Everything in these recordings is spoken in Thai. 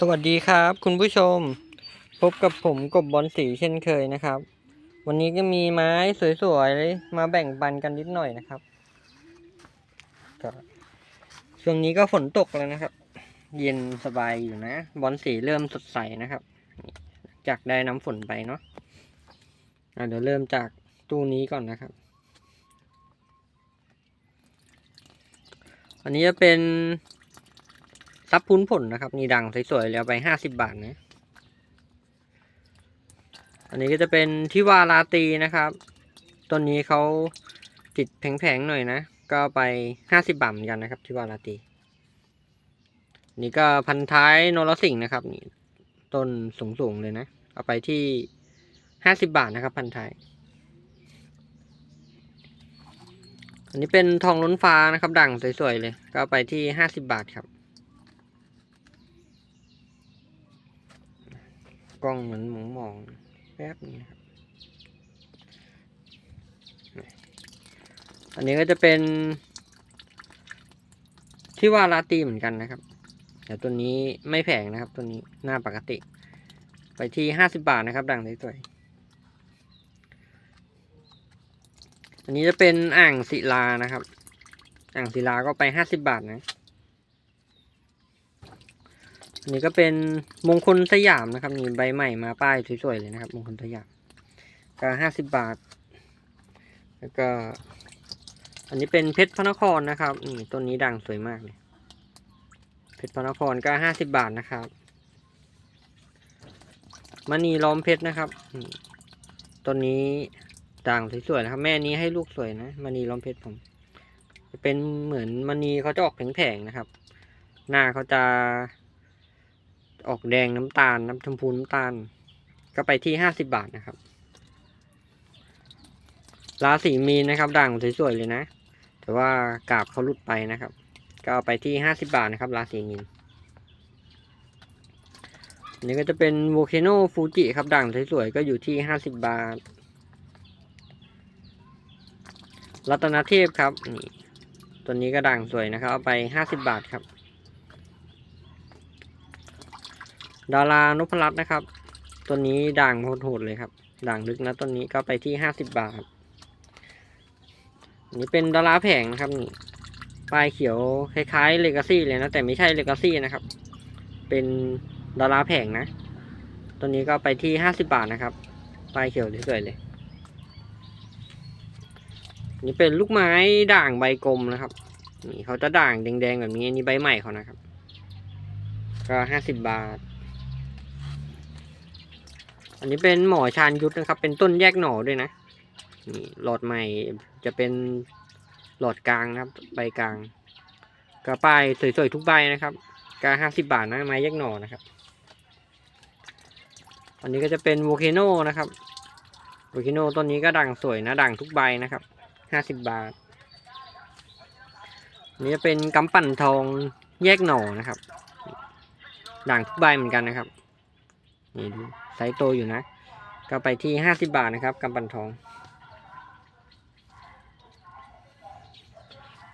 สวัสดีครับ คุณผู้ชม พบกับผมกบบอลสีเช่นเคยนะครับ วันนี้ก็มีไม้สวยๆมาแบ่งปันกันนิดหน่อยนะครับก็ช่วงนี้ก็ฝนตกแล้วนะครับ เย็นสบายอยู่นะ บอลสีเริ่มสดใสนะครับ จากได้น้ำฝนไปเนาะะเดี๋ยวเริ่มจากตู้นี้ก่อนนะครับ อันนี้จะเป็น ซับพุ้นผลนะครับ นี่ดังสวยๆแล้วไปห้าสิบบาทนะ อันนี้ก็จะเป็นทิวาราตีนะครับ ต้นนี้เขาติดแผงๆหน่อยนะ ก็ไปห้าสิบบาทเหมือนกันนะครับทิวาราตี นี่ก็พันท้ายโนรสิงนะครับนี่ต้นสูงๆเลยนะ เอาไปที่ห้าสิบบาทนะครับ พันท้าย อันนี้เป็นทองล้นฟ้านะครับ ดังสวยๆเลย ก็ไปที่ห้าสิบบาทครับ กล้องเหมือนหมองมองแป๊บนึงครับ อันนี้ก็จะเป็น ที่ว่าลาตีเหมือนกันนะครับ แต่ตัวนี้ไม่แพงนะครับ ตัวนี้หน้าปกติ ไปที่ห้าสิบาทนะครับ ดังสวยๆอันนี้จะเป็นอ่างศิลานะครับ อ่างศิลาก็ไปห้าสิบาทนะ นนี้ก็เป็นมงคลสยามนะครับนี่ใบใหม่มาป้ายสวยๆเลยนะครับ มงคลสยามก็ห้าสิบบาท แล้วก็ อันนี้เป็นเพชรพระนครนะครับนี่ต้นนี้ดังสวยมากเลยเพชรพระนครก็ห้าสิบบาทนะครับมณีล้อมเพชรนะครับต้นนี้ด่างสวยๆนะครับ แม่นี้ให้ลูกสวยนะมณีล้อมเพชรผมเป็นเหมือนมณีเขาจะออกแผงๆนะครับ หน้าเขาจะ ออกแดงน้ำตาล น้ำชมพูน้ำตาล ก็ไปที่ห้าสิบบาทนะครับ ราศีมีนนะครับ ด่างสวยๆเลยนะ แต่ว่ากาบเขาลุดไปนะครับ ก็เอาไปที่ห้าสิบบาทนะครับ ราศีมีนอันนี้ก็จะเป็นโวเคโนฟูจิครับด่างสวยๆก็อยู่ที่ห้าสิบบาท รัตนเทพครับนี่ตัวนี้ก็ด่างสวยนะครับ เอาไปห้าสิบบาทครับ ดารานพรัตน์นะครับ ตัวนี้ด่างโหดๆเลยครับ ด่างลึกนะต้นนี้ก็ไปที่ห้าสิบบาทนนี้เป็นดาราแผงนะครับนี่ปลายเขียวคล้ายๆเลกาซี่เลยนะแต่ไม่ใช่เลกาซี่นะครับ เป็นดาราแผงนะ ตัวนี้ก็ไปที่ห้าสิบบาทนะครับ ปลายเขียวสวยๆเลย นี่เป็นลูกไม้ด่างใบกลมนะครับ นี่เขาจะด่างแดงๆแบบนี้นี่ใบใหม่เขานะครับ ก็ห้าสิบบาท อันนี้เป็นหมอชานยุทธนะครับ เป็นต้นแยกหน่อด้วยนะนี่หลอดใหม่จะเป็นหลอดกลางนะครับ ใบกลางกระป้ายสวยๆทุกใบนะครับก็ห้าสิบบาทนะไม้แยกหน่อนะครับ อันนี้ก็จะเป็นโวเคโนนะครับโวเคโนต้นนี้ก็ดังสวยนะดังทุกใบนะครับห้าสิบบาทนนี้จะเป็นกำปั่นทองแยกหน่อนะครับ ด่างทุกใบเหมือนกันนะครับ นี่ดูไซส์โตอยู่นะ ก็ไปที่ห้าสิบบาทนะครับกำปั่นทอง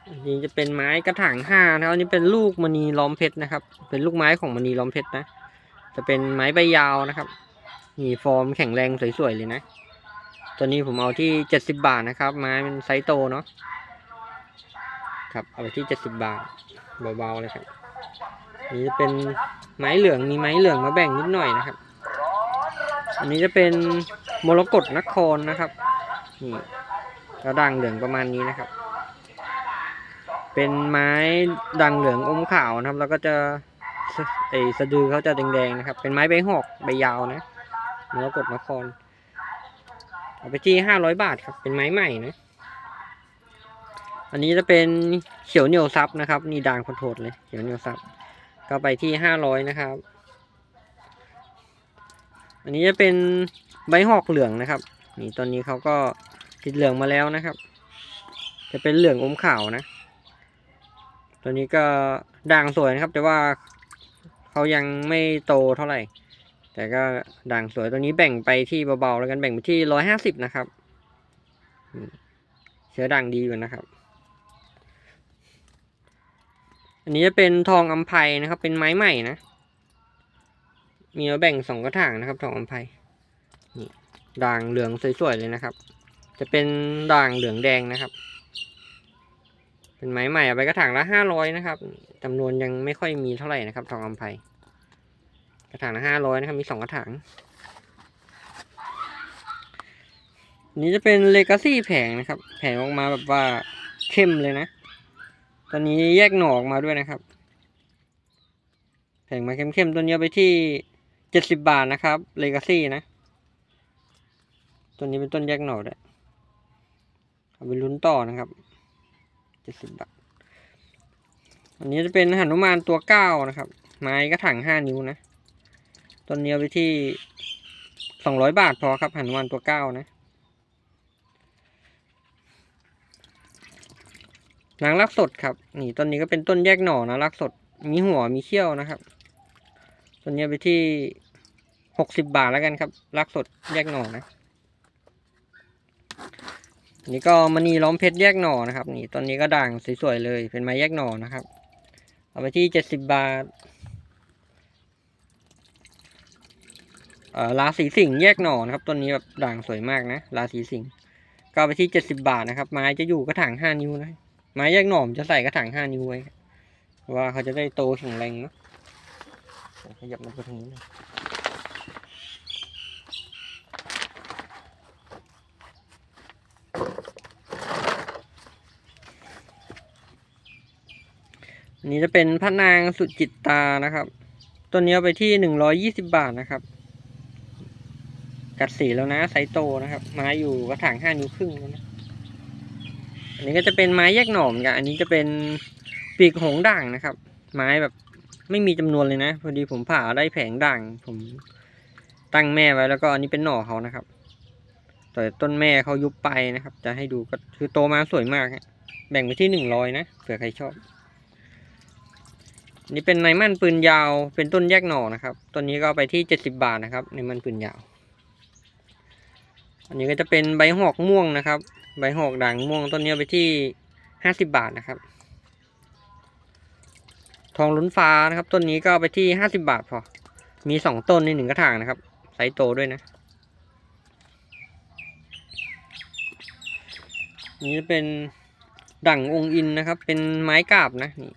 อันนี้จะเป็นไม้กระถางห้านะครับอันนี้เป็นลูกมณีล้อมเพชรนะครับ เป็นลูกไม้ของมณีล้อมเพชรนะ จะเป็นไม้ใบยาวนะครับนี่ฟอร์มแข็งแรงสวยๆเลยนะ ตัวนี้ผมเอาที่เจ็ดสิบบาทนะครับ ไม้เป็นไซส์โตเนาะ ครับเอาไปที่เจ็ดสิบบาทเบาๆเลยครับ นี่จะเป็นไม้เหลืองมีไม้เหลืองมาแบ่งนิดหน่อยนะครับ อันนี้จะเป็นมรกตนครนะครับนี่กระดังเหลืองประมาณนี้นะครับ เป็นไม้ดังเหลืองอมขาวนะครับ แล้วก็จะไอสะดือเขาจะแดงๆนะครับ เป็นไม้ใบหอกใบยาวนะมรกตนครเอาไปที่ห้าร้อยบาทครับ เป็นไม้ใหม่นะอันนี้จะเป็นเขียวเหนียวซับนะครับ นี่ด่างคนโทดเลยเขียวเหนียวซับก็ไปที่ห้าร้อยนะครับ อันนี้จะเป็นใบหอกเหลืองนะครับ นี่ตอนนี้เขาก็ติดเหลืองมาแล้วนะครับ จะเป็นเหลืองอมขาวนะตัวนี้ก็ด่างสวยนะครับ แต่ว่าเขายังไม่โตเท่าไหร่ แต่ก็ด่างสวยตัวนี้แบ่งไปที่เบาๆแล้วกันแบ่งไปที่ร้อยห้าสิบนะครับเชื้อด่างดีอยู่นะครับ อันนี้จะเป็นทองอัมไพนะครับ เป็นไม้ใหม่นะ มีมาแบ่งสองกระถางนะครับทองอัมภัยนี่ด่างเหลืองสวยๆเลยนะครับ จะเป็นด่างเหลืองแดงนะครับ เป็นไม้ใหม่เอาไปกระถางละห้าร้อยนะครับจำนวนยังไม่ค่อยมีเท่าไหร่นะครับทองอัมภัยกระถางละห้าร้อยนะครับ มีสองกระถางนี่จะเป็นเลกาซี่แผงนะครับ แผงออกมาแบบว่าเข้มเลยนะ ตอนนี้แยกหน่อออกมาด้วยนะครับ แผงมาเข้มๆตัวนี้ไปที่ เจ็ดสิบบาทนะครับเลกาซี่นะ ตัวนี้เป็นต้นแยกหน่อด้วยเอาไปลุ้นต่อนะครับเจ็ดสิบบาท อันนี้จะเป็นหนุมานตัวเก้านะครับ ไม้กระถางห้านิ้วนะ ต้นนี้เอาไปที่สองร้อยบาทพอครับหนุมานตัวเก้านะนางรักสดครับ นี่ต้นนี้ก็เป็นต้นแยกหน่อนะรักสด มีหัวมีเขี้ยวนะครับ ต้นนี้ไปที่ หกสิบบาทแล้วกันครับ รักสดแยกหน่อนะนี่ก็มณีล้อมเพชรแยกหน่อนะครับ นี่ต้นนี้ก็ด่างสวยๆเลยเป็นไม้แยกหน่อนะครับ เอาไปที่เจ็ดสิบบาทเอ่อราศีสิงห์แยกหน่อนะครับต้นนี้แบบด่างสวยมากนะราศีสิงห์ก็เอาไปที่เจ็ดสิบาทนะครับ ไม้จะอยู่กระถางห้านิ้วนะไม้แยกหน่อมจะใส่กระถางห้านิ้วไว้ว่าเขาจะได้โตแข็งแรงเนาะเดี๋ยวขยับมาทางนี้น่อยอั นี้จะเป็นพระนางสุจิตตานะครับ ตัวนี้เอาไปที่หนึ่งร้อยยี่สิบาทนะครับ กัดสีแล้วนะไซส์โตนะครับ ไม้อยู่กระถางห้านิ้วครึ่งแล้วนะอันนี้ก็จะเป็นไม้แยกหน่อมอนกัน อันนี้จะเป็นปีกหงด่างนะครับ ไม้แบบไม่มีจำนวนเลยนะ พอดีผมผ่าได้แผงด่าง ผมตั้งแม่ไว้แล้วก็อันนี้เป็นหน่อเขานะครับ แต่ต้นแม่เขายุบไปนะครับ จะให้ดูก็คือโตมาสวยมากแบ่งไปที่หนึ่งร้อยนะเผื่อใครชอบนนี้เป็นไนมันปืนยาวเป็นต้นแยกหน่อนะครับต้นนี้ก็ไปที่เจ็ดสิบาทนะครับไนมันปืนยาว อันนี้ก็จะเป็นใบหอกม่วงนะครับ ใบหอกด่างม่วงต้นนี้ไปที่ห้าสิบาทนะครับ ทองลุ้นฟ้านะครับ ต้นนี้ก็ไปที่ห้าสิบาทพอมีสองต้นในหนึ่งกระถางนะครับไซส์โตด้วยนะ นี่จะเป็นด่างองค์อินนะครับ เป็นไม้กาบนะนี่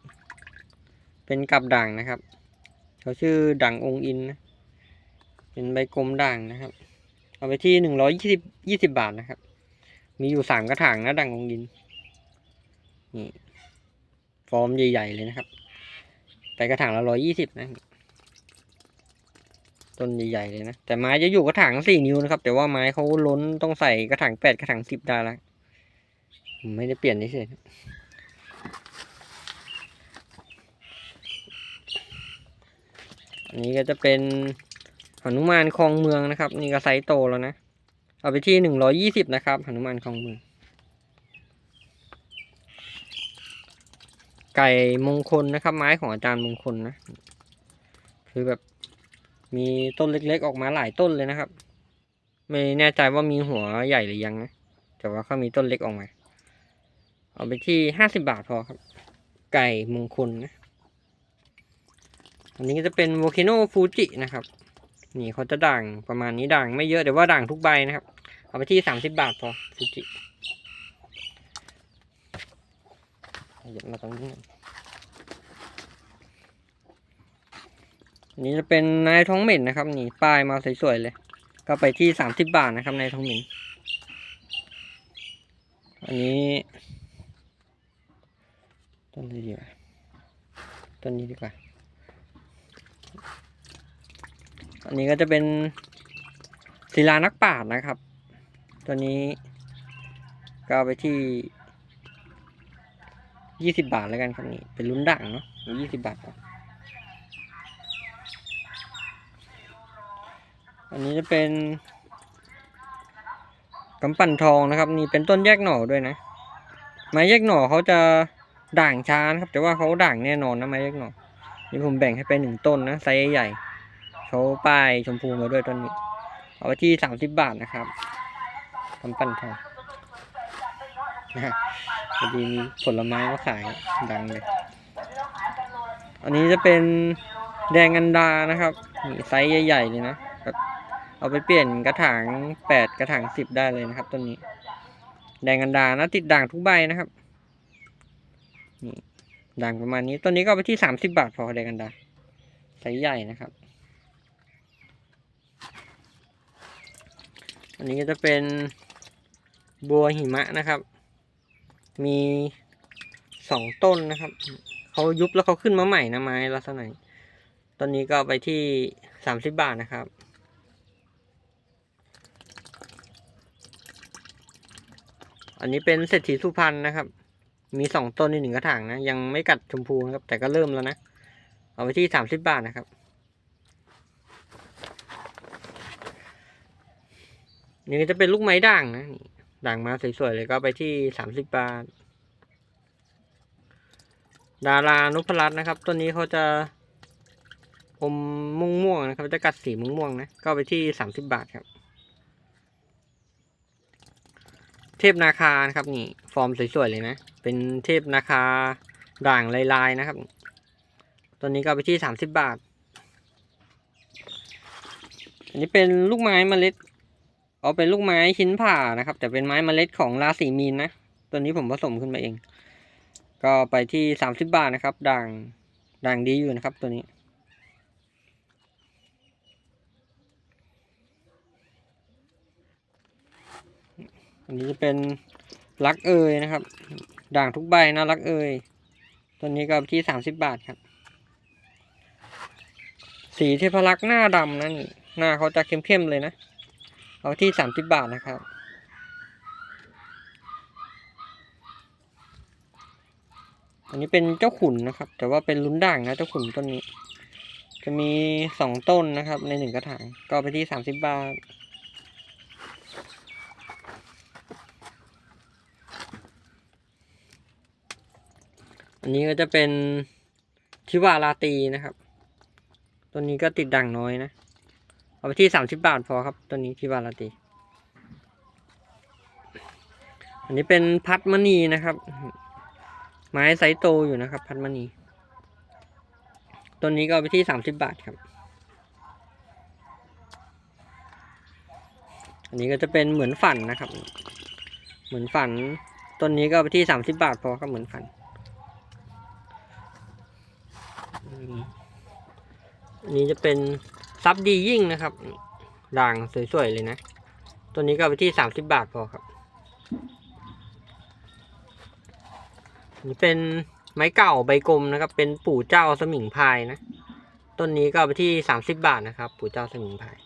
เป็นกับด่างนะครับ เขาชื่อด่างองค์อินนะเป็นใบกลมด่างนะครับ เอาไปที่หนึ่งร้อยยี่สิบยี่สิบาทนะครับ มีอยู่สามกระถางนะดังองยินนี่ฟอร์มใหญ่ๆเลยนะครับแต่กระถางละร้อยยี่สิบนะต้นใหญ่ๆเลยนะ แต่ไม้จะอยู่กระถางสี่นิ้วนะครับ แต่ว่าไม้เขาล้นต้องใส่กระถางแปดกระถางสิบได้แล้ว ผมไม่ได้เปลี่ยนเฉยๆอันนี้ก็จะเป็นหนุมานคลองเมืองนะครับ นี่ก็ไซส์โตแล้วนะ เอาไปที่หนึ่งร้อยี่สิบนะครับหนุมานคลองเมือง ไก่มงคลนะครับ ไม้ของอาจารย์มงคลนะ คือแบบมีต้นเล็กๆ ออกมาหลายต้นเลยนะครับ ไม่แน่ใจว่ามีหัวใหญ่หรือยังนะ แต่ว่าเขามีต้นเล็กออกมา เอาไปที่ห้าสิบาทพอครับ ไก่มงคลนะ อันนี้ก็จะเป็นโวคโนฟูจินะครับ นี่เขาจะด่างประมาณนี้ด่างไม่เยอะแต่ว่าด่างทุกใบนะครับ เอาไปที่สามสิบบาทพอฟูจิหยิบมาตรงนี้หน่อยอันนี้จะเป็นนายท้องเหม็นนะครับ นี่ป้ายมาสวยๆเลย ก็ไปที่สามสิบบาทนะครับนายท้องเหม็น อันนี้ ต้นนี้ดีกว่าต้นนี้ดีกว่า อันนี้ก็จะเป็นศิลานักปรานะครับ ตัวนี้ก็ไปที่ยี่สิบบาทแล้วกันครับนี่เป็นลุ้นด่างเนาะยี่สิบาทครับอันนี้จะเป็นกำปั่นทองนะครับ นี่เป็นต้นแยกหน่อด้วยนะ ไม้แยกหน่อเขาจะ ด่างช้านะครับ แต่ว่าเขาด่างแน่นอนนะไม้แยกหน่อยนี่ผมแบ่งให้เป็นหนึ่งต้นนะไซส์ใหญ่เขาป้ายชมพูมาด้วยต้นนี้ เอาไปที่สามสิบบาทนะครับกำปั้นทองนะฮะพอดีมีผลไม้มาขายดังเลย อันนี้จะเป็นแดงกันดานะครับนี่ไซส์ใหญ่ๆเลยนะแบบเอาไปเปลี่ยนกระถางแปดกระถางสิบได้เลยนะครับต้นนี้ แดงกันดานะติดด่างทุกใบนะครับ ด่างประมาณนี้ต้นนี้ก็ไปที่สามสิบาทพอแดงกันดาไซส์ใหญ่นะครับ อันนี้ก็จะเป็นบัวหิมะนะครับ มีสองต้นนะครับ เขายุบแล้วเขาขึ้นมาใหม่นะไม้ลักษณะนี้ตอนนี้ก็ไปที่สามสิบบาทนะครับอันนี้เป็นเศรษฐีสุพรรณนะครับ มีสองต้นในหนึ่งกระถางนะ ยังไม่กัดชมพูนะครับ แต่ก็เริ่มแล้วนะ เอาไปที่สามสิบบาทนะครับ นี่จะเป็นลูกไม้ด่างนะ ด่างมาสวยๆเลยก็ไปที่สามสิบบาท ดารานุพรัตน์นะครับตัวนี้เขาจะอมม่วงๆนะครับ จะกัดสีม่วงๆนะ ก็ไปที่สามสิบบาทครับ เท พนาคานะครับนี่ ฟอร์มสวยๆเลยนะ เป็นเทพนาคาด่างลายๆนะครับ ตัวนี้ก็ไปที่สามสิบบาท อันนี้เป็นลูกไม้เมล็ด เอาเป็นลูกไม้ชิ้นผ่านะครับ แต่เป็นไม้เมล็ดของราศีมีนนะ ตัวนี้ผมผสมขึ้นมาเอง ก็ไปที่สามสิบบาทนะครับ ด่างด่างดีอยู่นะครับตัวนี้ อันนี้จะเป็นรักเอยนะครับ ด่างทุกใบนะรักเอยตัวนี้ก็ไปที่สามสิบบาทครับ สีเทพรักษ์หน้าดำนะนี่หน้าเขาจะเข้มๆเลยนะ เอาที่สามสิบบาทนะครับ อันนี้เป็นเจ้าขุนนะครับ แต่ว่าเป็นลุ้นด่างนะเจ้าขุนต้นนี้ จะมีสองต้นนะครับ ในหนึ่งกระถางก็ไปที่สามสิบบาท อันนี้ก็จะเป็นทิวาราตีนะครับ ตัวนี้ก็ติดด่างน้อยนะ เอาไปที่สามสิบบาทพอครับตัวนี้ทิวาราตี อันนี้เป็นพัดมณีนะครับ ไม้ไซโตอยู่นะครับ พัดมณี ตัวนี้ก็เอาไปที่สามสิบบาทครับอันนี้ก็จะเป็นเหมือนฝันนะครับ เหมือนฝันต้นนี้ก็ไปที่สามสิบบาทพอครับเหมือนฝัน อั นี้จะเป็นซับดียิ่งนะครับ ด่างสวยๆเลยนะ ตัวนี้ก็ไปที่สามสิบบาทพอครับนนี้เป็นไม้เก่าใบกลมนะครับ เป็นปู่เจ้าสมิงพายนะ ต้นนี้ก็ไปที่สามสิบบาทนะครับ ปู่เจ้าสมิงพาย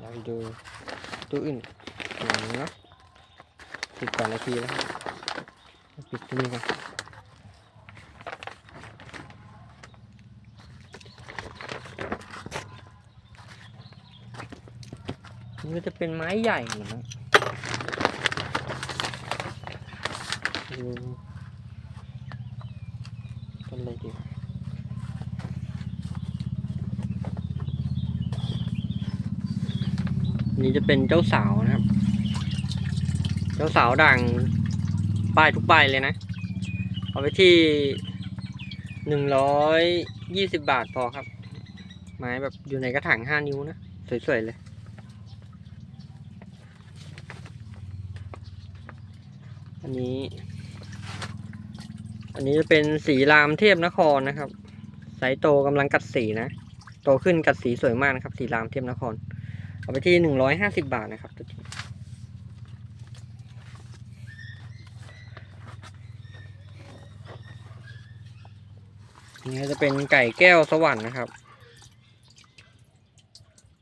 เราดูตัวอื่นอย่างนี้เนะ สิบกว่านาทีแล้วปิดที่นี่กันนี่ก็จะเป็นไม้ใหญ่หนะดูต้นอะไรดีนี่จะเป็นเจ้าสาวนะครับ เจ้าสาวด่างป้ายทุกป้ายเลยนะ เอาไปที่หนึ่งร้อยยี่สิบบาทพอครับ ไม้แบบอยู่ในกระถางห้านิ้วนะ สวย ๆ เลย อันนี้ อันนี้จะเป็นสีรามเทพนครนะครับ สายโตกำลังกัดสีนะ โตขึ้นกัดสีสวยมากนะครับ สีรามเทพนคร เอาไปที่หนึ่งร้อยห้าสิบบาทนะครับตัวนี้ นี่จะเป็นไก่แก้วสวรรค์นะครับ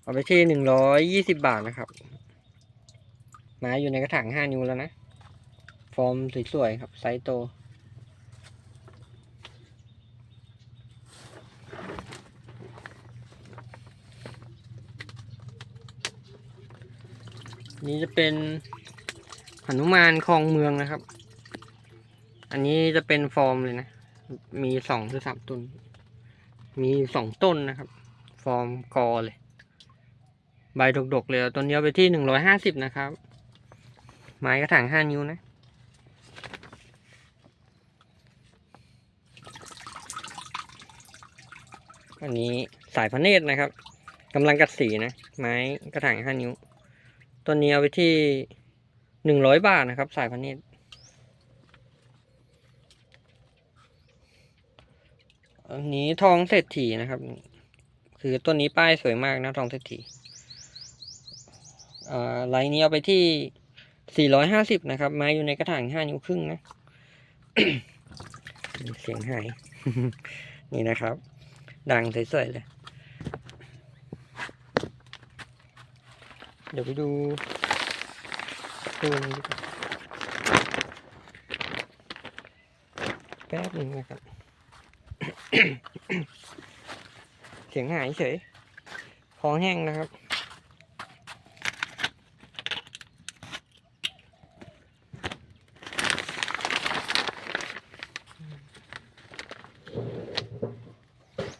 เอาไปที่หนึ่งร้อยยี่สิบบาทนะครับม้อยู่ในกระถางห้านิ้วแล้วนะ ฟอร์มสวยๆครับ ไซส์โต นี่จะเป็นหนุมานคลองเมืองนะครับ อันนี้จะเป็นฟอร์มเลยนะ มีสองหรือสามต้น มีสองต้นนะครับ ฟอร์มกอเลย ใบดกๆเลยต้นเดียวไปที่หนึ่งร้อยห้าสิบนะครับ ไม้กระถางห้านิ้วนะอันนี้สายพระเนตรนะครับกำลังกัดสีนะ ไม้กระถางห้านิ้ว ตัวนี้เอาไปที่หนึ่งร้อยบาทนะครับ สายพระเนตร อันนี้ทองเศรษฐีนะครับ คือต้นนี้ป้ายสวยมากนะทองเศรษฐีอ่าไลน์นี้เอาไปที่สี่ร้อยห้าสิบนะครับ ไม้อยู่ในกระถางห้านิ้วครึ่งนะ เสียงหาย นี่นะครับ ดังสวยๆเลย เดี๋ยวไปดูตัวนี้ดีกว่าแป๊บหนึงนะครับ เสียงหายเฉยคอแห้งนะครับ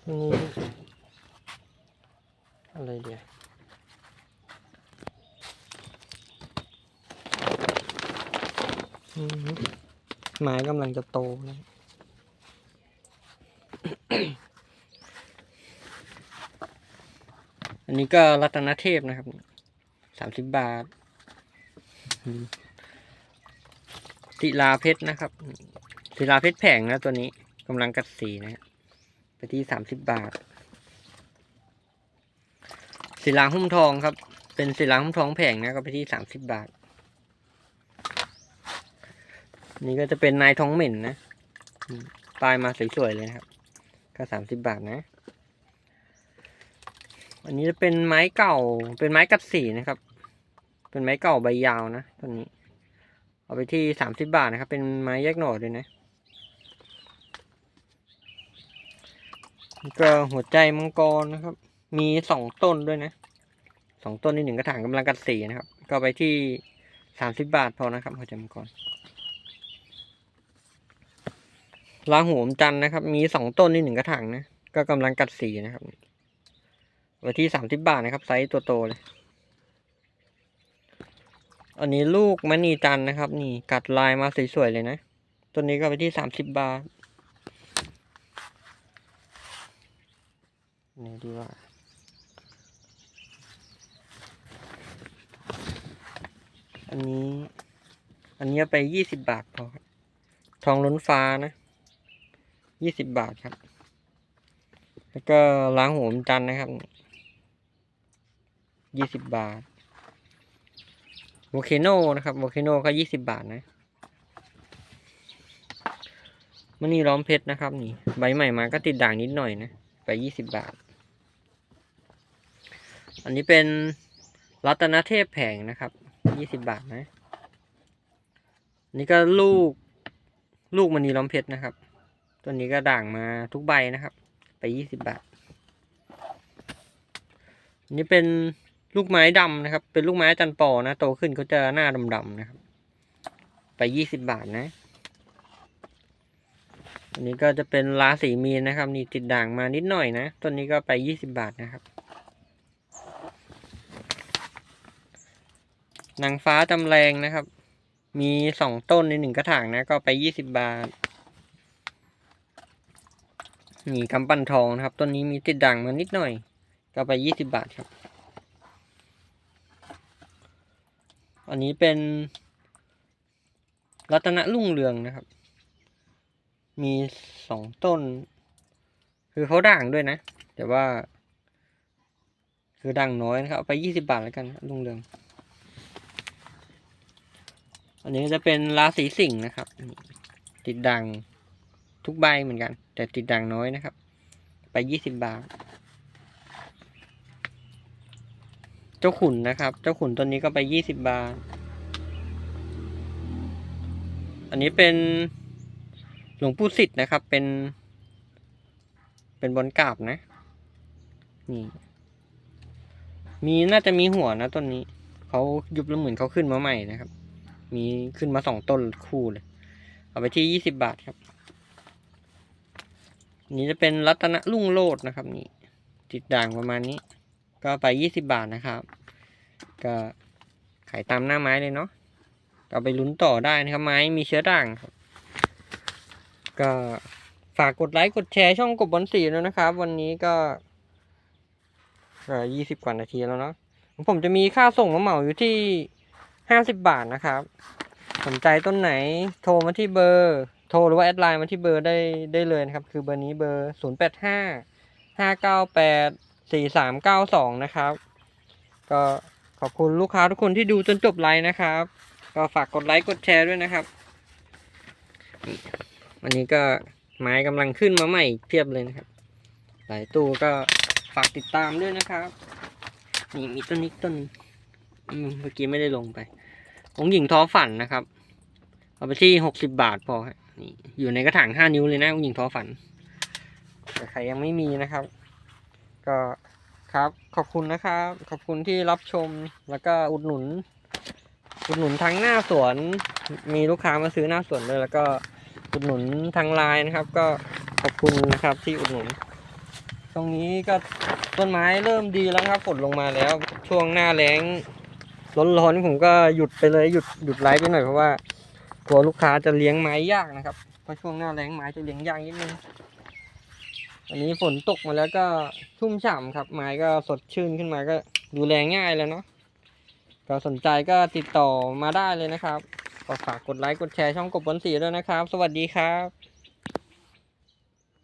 นี่ อะไรเดียวไม้กำลังจะโตแล้ว อันนี้ก็รัตนเทพนะครับสามสิบบาทศิลาเพชรนะครับศิลาเพชรแผงนะตัวนี้กำลังกัดสีนะไปที่สามสิบบาทศิลาหุ้มทองครับ เป็นศิลาหุ้มทองแผงนะก็ไปที่สามสิบบาท นี่ก็จะเป็นนายทองเหม็นนะปลายมาสวยๆเลยครับ ก็สามสิบบาทนะ อันนี้จะเป็นไม้เก่า เป็นไม้กัดสีนะครับ เป็นไม้เก่าใบยาวนะตัวนี้ เอาไปที่สามสิบบาทนะครับ เป็นไม้แยกหน่อด้วยนะก็หัวใจมังกรนะครับ มีสองต้นด้วยนะสองต้นในหนึ่งกระถางกำลังกัดสีนะครับ ก็ไปที่สามสิบบาทพอนะครับหัวใจมังกร ลาหูอมจันนะครับ มีสองต้นในหนึ่งกระถางนะ ก็กำลังกัดสีนะครับไว้ที่สามสิบบาทนะครับ ไซส์ตัวโตเลย อันนี้ลูกมณีจันนะครับ นี่กัดลายมาสวยๆเลยนะ ต้นนี้ก็ไปที่สามสิบบาท นี่ดีกว่าอันนี้ อันนี้ไปยี่สิบบาทพอทองล้นฟ้านะ ยี่สิบบาทครับ แล้วก็ล้างหัวมจันนะครับยี่สิบบาทโวเคโนนะครับโวเคโนก็ยี่สิบบาทนะมันนี่ล้อมเพชรนะครับ นี่ ใบใหม่มาก็ติดด่างนิดหน่อยนะไปยี่สิบบาท อันนี้เป็นรัตนเทพแผงนะครับยี่สิบบาทนะนี่ก็ลูก ลูกมณีล้อมเพชรนะครับ ตัวนี้ก็ด่างมาทุกใบนะครับ ไปยี่สิบบาทอันนี้เป็นลูกไม้ดำนะครับ เป็นลูกไม้จันปอนะ โตขึ้นเขาจะหน้าดำๆนะครับ ไปยี่สิบบาทนะ อันนี้ก็จะเป็นราสีมีนนะครับ นี่ติดด่างมานิดหน่อยนะ ต้นนี้ก็ไปยี่สิบบาทนะครับนางฟ้าจำแรงนะครับ มีสองต้นในหนึ่งกระถางนะ ก็ไปยี่สิบบาท นี่กำปั้นทองนะครับ ต้นนี้มีติดด่างมานิดหน่อย ก็ไปยี่สิบบาทครับ อันนี้เป็นรัตนรุ่งเรืองนะครับ มีสองต้น คือเขาด่างด้วยนะ แต่ว่า คือด่างน้อยนะครับ ไปยี่สิบาทแล้วกันรุ่งเรือง อันนี้จะเป็นราศีสิงห์นะครับ ติดด่าง ทุกใบเหมือนกัน แต่ติดด่างน้อยนะครับ ไปยี่สิบบาท เจ้าขุนนะครับ เจ้าขุนตัวนี้ก็ไปยี่สิบบาท อันนี้เป็นหลวงปู่สิทธ์นะครับ เป็น เป็นบนกาบนะ นี่ มีน่าจะมีหัวนะต้นนี้ เขายุบแล้วเหมือนเขาขึ้นมาใหม่นะครับ มีขึ้นมาสองต้นคู่เลย เอาไปที่ยี่สิบบาทครับ นี่จะเป็นรัตนรุ่งโลดนะครับนี่ติดด่างประมาณนี้ ก็ไปยี่สิบบาทนะครับ ก็ขายตามหน้าไม้เลยเนาะเอาไปลุ้นต่อได้นะครับไม้มีเชื้อด่างครับ ก็ฝากกดไลค์กดแชร์ช่องกบบอลสีด้วนะครับ วันนี้ก็ยี่สิบกว่านาทีแล้วเนาะผมจะมีค่าส่งมาเหมาอยู่ที่ห้าสิบบาทนะครับ สนใจต้นไหนโทรมาที่เบอร์ โทรหรือว่าแอดไลน์มาที่เบอร์ได้ได้เลยนะครับ คือเบอร์นี้เบอร์ศูนย์แปดห้าห้าเก้าแปดสี่สามเก้าสองนะครับ ก็ขอบคุณลูกค้าทุกคนที่ดูจนจบไลน์นะครับ ก็ฝากกดไลค์กดแชร์ด้วยนะครับ วันนี้ก็ไม้กำลังขึ้นมาใหม่เพียบเลยนะครับ หลายตู้ก็ฝากติดตามด้วยนะครับ นี่มีต้นนี้ต้นอืมเมื่อกี้ไม่ได้ลงไปองหญิงท้อฝันนะครับ เอาไปที่หกสิบบาทพอฮะ นี่อยู่ในกระถางห้านิ้วเลยนะองค์หญิงท้อฝันแต่ใครยังไม่มีนะครับ ก็ครับขอบคุณนะครับ ขอบคุณที่รับชมแล้วก็อุดหนุน อุดหนุนทั้งหน้าสวน มีลูกค้ามาซื้อหน้าสวนเลย แล้วก็อุดหนุนทางไลน์นะครับ ก็ขอบคุณนะครับที่อุดหนุน ตรงนี้ก็ต้นไม้เริ่มดีแล้วครับฝนลงมาแล้ว ช่วงหน้าแล้งร้อนๆผมก็หยุดไปเลยหยุดหยุดไลฟ์ไปหน่อยเพราะว่า กลัวลูกค้าจะเลี้ยงไม้ยากนะครับเพราะช่วงหน้าแรงไม้จะเลี้ยงยากนิดนึงวันนี้ฝนตกมาแล้วก็ชุ่มฉ่ำครับ ไม้ก็สดชื่นขึ้นมาก็ดูแลง่ายแล้วเนาะก็สนใจก็ติดต่อมาได้เลยนะครับก็ฝากกดไลค์กดแชร์ช่องกบบนสีด้วยนะครับ สวัสดีครับ